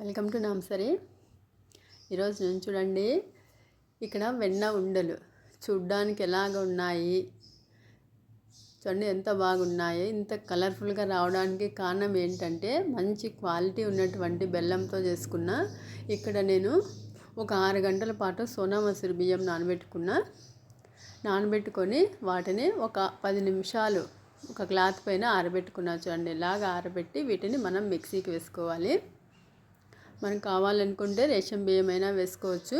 Welcome to నాంసరి ఈరోజు నేను చూడండి ఇక్కడ వెన్న ఉండలు చూడ్డానికి ఎలాగ ఉన్నాయి? చూడండి ఎంత బాగున్నాయి? ఇంత కలర్ఫుల్గా రావడానికి కారణం ఏంటంటే మంచి క్వాలిటీ ఉన్నటువంటి బెల్లంతో చేసుకున్న ఇక్కడ నేను ఒక ఆరు గంటల పాటు సోనా మసూరి బియ్యం నానబెట్టుకున్న. నానబెట్టుకొని వాటిని ఒక పది నిమిషాలు ఒక క్లాత్ పైన ఆరబెట్టుకున్నా. చూడండి ఇలాగ ఆరబెట్టి వీటిని మనం మిక్సీకి వేసుకోవాలి. మనకు కావాలనుకుంటే రేషన్ బియ్యం అయినా వేసుకోవచ్చు.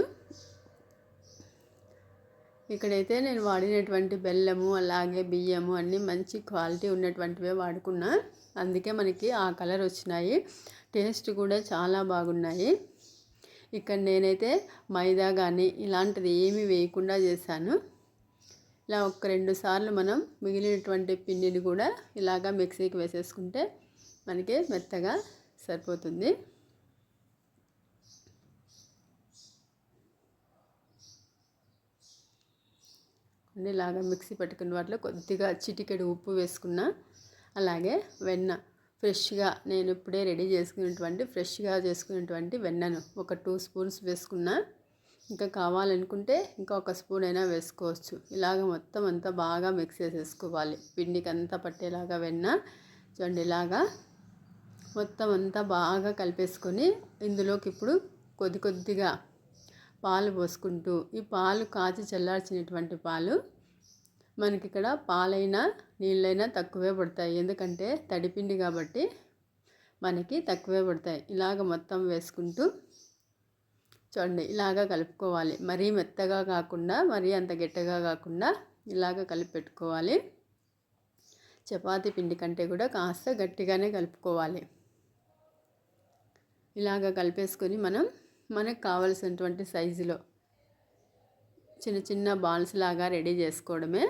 ఇక్కడైతే నేను వాడినటువంటి బెల్లము అలాగే బియ్యము అన్నీ మంచి క్వాలిటీ ఉన్నటువంటివే వాడుకున్నా. అందుకే మనకి ఆ కలర్ వచ్చినాయి. టేస్ట్ కూడా చాలా బాగున్నాయి. ఇక్కడ నేనైతే మైదా కానీ ఇలాంటిది ఏమీ వేయకుండా చేశాను. ఇలా ఒక రెండు సార్లు మనం మిగిలినటువంటి పిండిని కూడా ఇలాగా మిక్సీకి వేసేసుకుంటే మనకి మెత్తగా సరిపోతుంది. ఇలాగా మిక్సీ పెట్టుకున్న వాటిలో కొద్దిగా చిటికెడు ఉప్పు వేసుకున్న అలాగే వెన్న. ఫ్రెష్గా నేను ఇప్పుడే రెడీ చేసుకున్నటువంటి ఫ్రెష్గా చేసుకున్నటువంటి వెన్నను ఒక టూ స్పూన్స్ వేసుకున్నా. ఇంకా కావాలనుకుంటే ఇంకా ఒక స్పూన్ అయినా వేసుకోవచ్చు. ఇలాగ మొత్తం అంతా బాగా మిక్స్ చేసేసుకోవాలి. పిండికి అంతా పట్టేలాగా వెన్న చూడండి ఇలాగా మొత్తం అంతా బాగా కలిపేసుకొని ఇందులోకి ఇప్పుడు కొద్ది కొద్దిగా పాలు పోసుకుంటూ ఈ పాలు కాచి చల్లార్చినటువంటి పాలు మనకి ఇక్కడ పాలైనా నీళ్ళైనా తక్కువే పడతాయి. ఎందుకంటే తడిపిండి కాబట్టి మనకి తక్కువే పడతాయి. ఇలాగ మొత్తం వేసుకుంటూ చూడండి ఇలాగ కలుపుకోవాలి. మరీ మెత్తగా కాకుండా మరీ అంత గట్టిగా కాకుండా ఇలాగ కలిపి పెట్టుకోవాలి చపాతీ పిండి కంటే కూడా కాస్త గట్టిగానే కలుపుకోవాలి. ఇలాగ కలిపేసుకొని మనం మనకు కావలసినటువంటి సైజులో చిన్న చిన్న బాల్స్ లాగా రెడీ చేసుకోవడమే.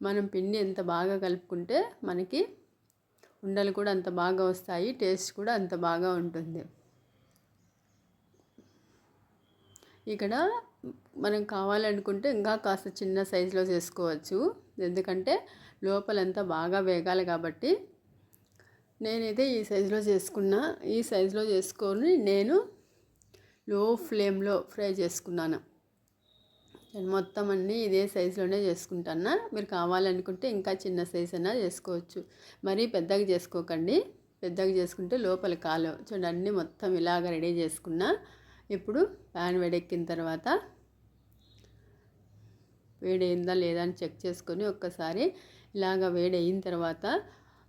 మనం పిండి ఎంత బాగా కలుపుకుంటే మనకి ఉండలు కూడా అంత బాగా వస్తాయి టేస్ట్ కూడా అంత బాగా ఉంటుంది. ఇక్కడ మనం కావాలనుకుంటే ఇంకా కాస్త చిన్న సైజులో చేసుకోవచ్చు. ఎందుకంటే లోపలంతా బాగా వేగాలి కాబట్టి నేనైతే ఈ సైజులో చేసుకున్నా. ఈ సైజులో చేసుకొని నేను లో ఫ్లేమ్లో ఫ్రై చేసుకున్నాను. నేను మొత్తం అన్నీ ఇదే సైజులోనే చేసుకుంటాను మీరు కావాలనుకుంటే ఇంకా చిన్న సైజు అయినా చేసుకోవచ్చు. మరీ పెద్దగా చేసుకోకండి. పెద్దగా చేసుకుంటే లోపల కాలు చూడండి అన్నీ మొత్తం ఇలాగ రెడీ చేసుకున్నా. ఇప్పుడు ప్యాన్ వేడెక్కిన తర్వాత వేడైందా లేదా అని చెక్ చేసుకొని ఒక్కసారి ఇలాగ వేడైన తర్వాత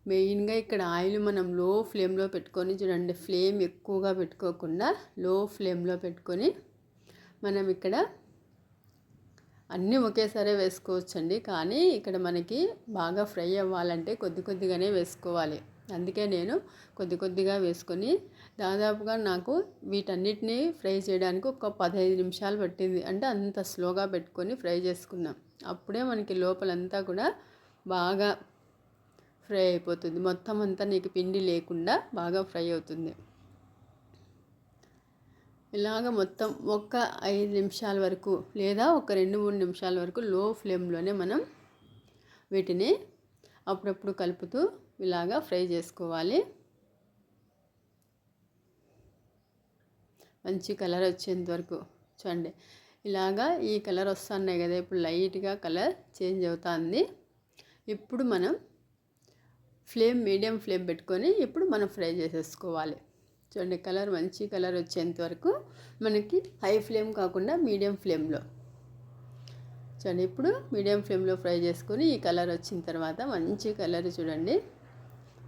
మెయిన్గా ఇక్కడ ఆయిల్ మనం లో ఫ్లేమ్లో పెట్టుకొని చూడండి ఫ్లేమ్ ఎక్కువగా పెట్టుకోకుండా లో ఫ్లేమ్లో పెట్టుకొని మనం ఇక్కడ అన్నీ ఒకేసారి వేసుకోవచ్చండి. కానీ ఇక్కడ మనకి బాగా ఫ్రై అవ్వాలంటే కొద్ది కొద్దిగానే వేసుకోవాలి. అందుకే నేను కొద్ది కొద్దిగా వేసుకొని దాదాపుగా నాకు వీటన్నిటిని ఫ్రై చేయడానికి ఒక పదహైదు నిమిషాలు పట్టింది. అంటే అంత స్లోగా పెట్టుకొని ఫ్రై చేసుకున్నాం అప్పుడే మనకి లోపలంతా కూడా బాగా ఫ్రై అయిపోతుంది. మొత్తం అంతా నీకు పిండి లేకుండా బాగా ఫ్రై అవుతుంది. ఇలాగ మొత్తం ఒక ఐదు నిమిషాల వరకు లేదా ఒక రెండు మూడు నిమిషాల వరకు లో ఫ్లేమ్లోనే మనం వీటిని అప్పుడప్పుడు కలుపుతూ ఇలాగా ఫ్రై చేసుకోవాలి. మంచి కలర్ వచ్చేంత వరకు చూడండి. ఇలాగా ఈ కలర్ వస్తున్నాయి కదా ఇప్పుడు లైట్గా కలర్ చేంజ్ అవుతుంది. ఇప్పుడు మనం ఫ్లేమ్ మీడియం ఫ్లేమ్ పెట్టుకొని ఇప్పుడు మనం ఫ్రై చేసేసుకోవాలి. చూడండి కలర్ మంచి కలర్ వచ్చేంత వరకు మనకి హై ఫ్లేమ్ కాకుండా మీడియం ఫ్లేమ్లో. చూడండి ఇప్పుడు మీడియం ఫ్లేమ్లో ఫ్రై చేసుకొని ఈ కలర్ వచ్చిన తర్వాత మంచి కలర్ చూడండి.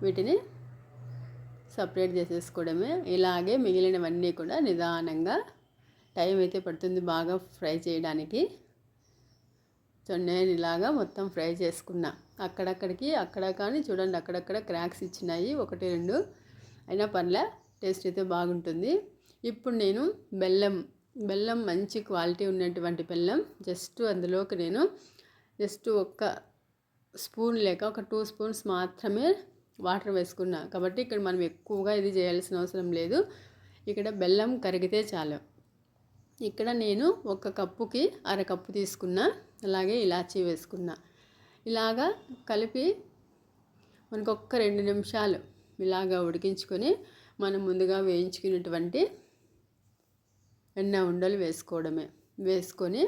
వీటిని సపరేట్ చేసేసుకోవడమే. ఇలాగే మిగిలినవన్నీ కూడా నిదానంగా టైం అయితే పడుతుంది బాగా ఫ్రై చేయడానికి. చూడండి నేను ఇలాగా మొత్తం ఫ్రై చేసుకున్నా. అక్కడక్కడికి అక్కడ కానీ చూడండి అక్కడక్కడ క్రాక్స్ ఇచ్చినాయి ఒకటి రెండు. అయినా పర్లే టేస్ట్ అయితే బాగుంటుంది. ఇప్పుడు నేను బెల్లం బెల్లం మంచి క్వాలిటీ ఉన్నటువంటి బెల్లం జస్ట్ అందులోకి నేను జస్ట్ ఒక్క స్పూన్ లేక ఒక టూ స్పూన్స్ మాత్రమే వాటర్ వేసుకున్నా. కాబట్టి ఇక్కడ మనం ఎక్కువగా ఇది చేయాల్సిన అవసరం లేదు. ఇక్కడ బెల్లం కరిగితే చాలు. ఇక్కడ నేను ఒక కప్పుకి అరకప్పు తీసుకున్నా. అలాగే ఇలాచీ వేసుకున్నా. ఇలాగా కలిపి మనకు ఒక్క రెండు నిమిషాలు ఇలాగా ఉడికించుకొని మనం ముందుగా వేయించుకున్నటువంటి ఎన్న ఉండలు వేసుకోవడమే. వేసుకొని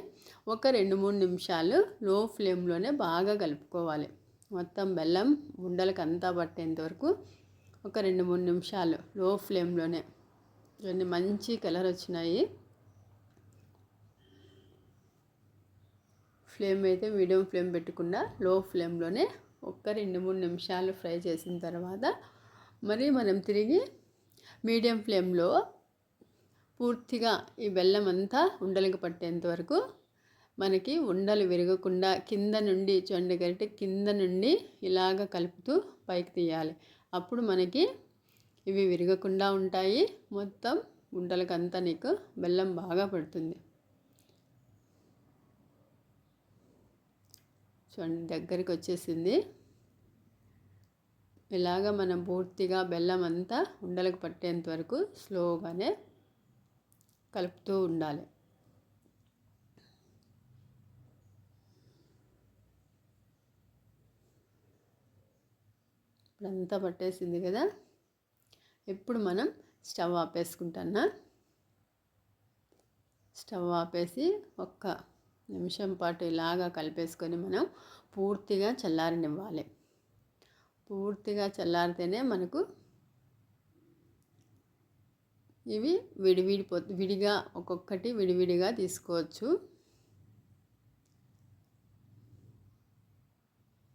ఒక రెండు మూడు నిమిషాలు లో ఫ్లేమ్లోనే బాగా కలుపుకోవాలి. మొత్తం బెల్లం ఉండలకు అంతా పట్టేంత వరకు ఒక రెండు మూడు నిమిషాలు లో ఫ్లేమ్లోనే. రెండు మంచి కలర్ వచ్చినాయి. ఫ్లేమ్ అయితే మీడియం ఫ్లేమ్ పెట్టకుండా లో ఫ్లేమ్లోనే ఒక్క రెండు మూడు నిమిషాలు ఫ్రై చేసిన తర్వాత మరి మనం తిరిగి మీడియం ఫ్లేమ్లో పూర్తిగా ఈ బెల్లం అంతా ఉండలకు పట్టేంత వరకు మనకి ఉండలు విరగకుండా కింద నుండి చొండగరిటె కింద నుండి ఇలాగ కలుపుతూ పైకి తీయాలి. అప్పుడు మనకి ఇవి విరగకుండా ఉంటాయి. మొత్తం ఉండలకంతా నీకు బెల్లం బాగా పడుతుంది. చూడండి దగ్గరికి వచ్చేసింది ఇలాగ మనం పూర్తిగా బెల్లం అంతా ఉండలకు పట్టేంత వరకు స్లోగానే కలుపుతూ ఉండాలి. ఇప్పుడంతా పట్టేసింది కదా. ఇప్పుడు మనం స్టవ్ ఆపేసుకుంటున్నా స్టవ్ ఆపేసి ఒక్క నిమిషం పాటు ఇలాగా కలిపేసుకొని మనం పూర్తిగా చల్లారనివ్వాలి. పూర్తిగా చల్లారితేనే మనకు ఇవి విడివిడిపో విడిగా ఒక్కొక్కటి విడివిడిగా తీసుకోవచ్చు.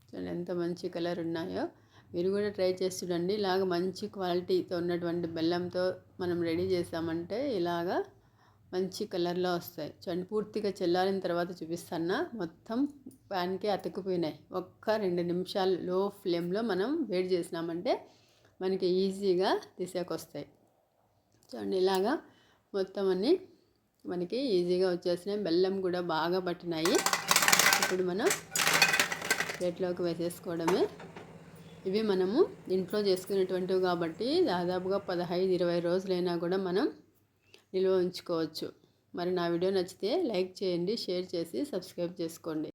చూడండి ఎంత మంచి కలర్ ఉన్నాయో. మీరు కూడా ట్రై చేసి చూడండి. ఇలాగ మంచి క్వాలిటీతో ఉన్నటువంటి బెల్లంతో మనం రెడీ చేసామంటే ఇలాగా మంచి కలర్లో వస్తాయి. చూడండి పూర్తిగా చల్లారిన తర్వాత చూపిస్తాను మొత్తం ప్యాన్కి అతుకుపోయినాయి ఒక్క రెండు నిమిషాలు లో ఫ్లేమ్లో మనం వేడి చేసినామంటే మనకి ఈజీగా తీసేకొస్తాయి. చూడండి ఇలాగా మొత్తం అన్నీ మనకి ఈజీగా వచ్చేసినాయి. బెల్లం కూడా బాగా పట్టినాయి. ఇప్పుడు మనం ప్లేట్లోకి వేసేసుకోవడమే. ఇవి మనము ఇంట్లో చేసుకునేటువంటివి కాబట్టి దాదాపుగా పదహైదు ఇరవై రోజులైనా కూడా మనం నిల్వ ఉంచుకోవచ్చు. మరి నా వీడియో నచ్చితే లైక్ చేయండి షేర్ చేసి సబ్స్క్రైబ్ చేసుకోండి.